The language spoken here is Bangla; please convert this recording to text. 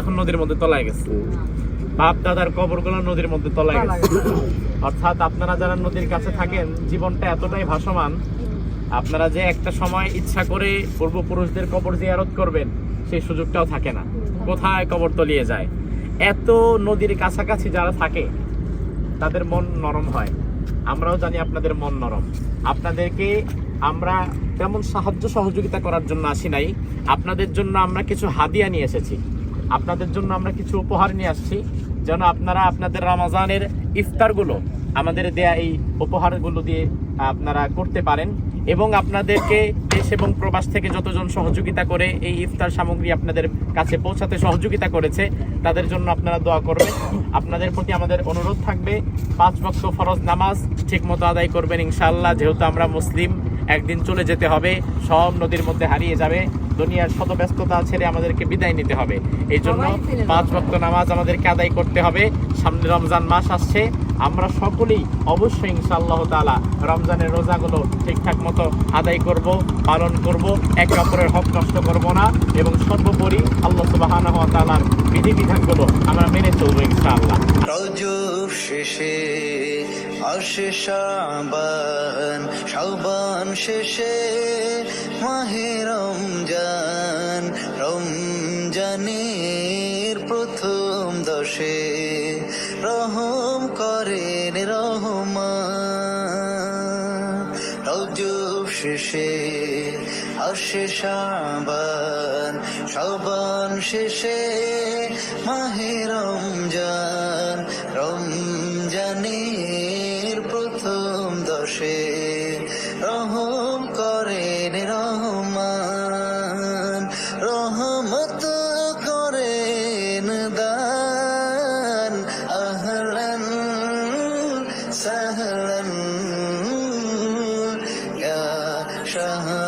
এখন নদীর মধ্যে তলায় গেছে। বাপ দাদার কবরগুলো নদীর মধ্যে তলায় গেছে। অর্থাৎ আপনারা যারা নদীর কাছে থাকেন জীবনটা এতটাই ভাসমান আপনারা যে একটা সময় ইচ্ছা করে পূর্বপুরুষদের কবর জিয়ারত করবেন সেই সুযোগটাও থাকে না। কোথায় কবর তলিয়ে যায়? এত নদীর কাছাকাছি যারা থাকে তাদের মন নরম হয়। আমরাও জানি আপনাদের মন নরম। আপনাদেরকে আমরা তেমন সাহায্য সহযোগিতা করার জন্য আসি নাই। আপনাদের জন্য আমরা কিছু হাদিয়া নিয়ে এসেছি। আপনাদের জন্য আমরা কিছু উপহার নিয়ে আসছি। যেন আপনারা আপনাদের রমাজানের ইফতারগুলো আমাদের দেয়া এই উপহারগুলো দিয়ে আপনারা করতে পারেন এবং আপনাদেরকে দেশ এবং প্রবাস থেকে যতজন সহযোগিতা করে এই ইফতার সামগ্রী আপনাদের কাছে পৌঁছাতে সহযোগিতা করেছে, তাদের জন্য আপনারা দোয়া করবেন। আপনাদের প্রতি আমাদের অনুরোধ থাকবে, পাঁচ বক্ত ফরজ নামাজ ঠিকমতো আদায় করবেন ইনশাল্লাহ যেহেতু আমরা মুসলিম, একদিন চলে যেতে হবে, সব নদীর মধ্যে হারিয়ে যাবে। দুনিয়ার শত ব্যস্ততা ছেড়ে আমাদেরকে বিদায় নিতে হবে। এই জন্য পাঁচ বক্ত নামাজ আমাদেরকে আদায় করতে হবে। সামনে রমজান মাস আসছে। আমরা সকলেই অবশ্যই ইনশাআল্লাহ তালা রমজানের রোজাগুলো ঠিকঠাক মতো আদায় করব পালন করব। একে অপরের হক নষ্ট করব না এবং সর্বোপরি আল্লাহ সুবহানাহু ওয়া তাআলার বিধিবিধানগুলো আমরা মেনে চলবো ইনশাআল্লাহ। শেষে আসে শাবান শাবান শেষে মাহে রমজান, রমজানের প্রথম দশে রহম করেন রহমান। রজব শেষে আসে শাবান শাবান শেষে মাহে রমজান রমজানের وسهلا يا شهر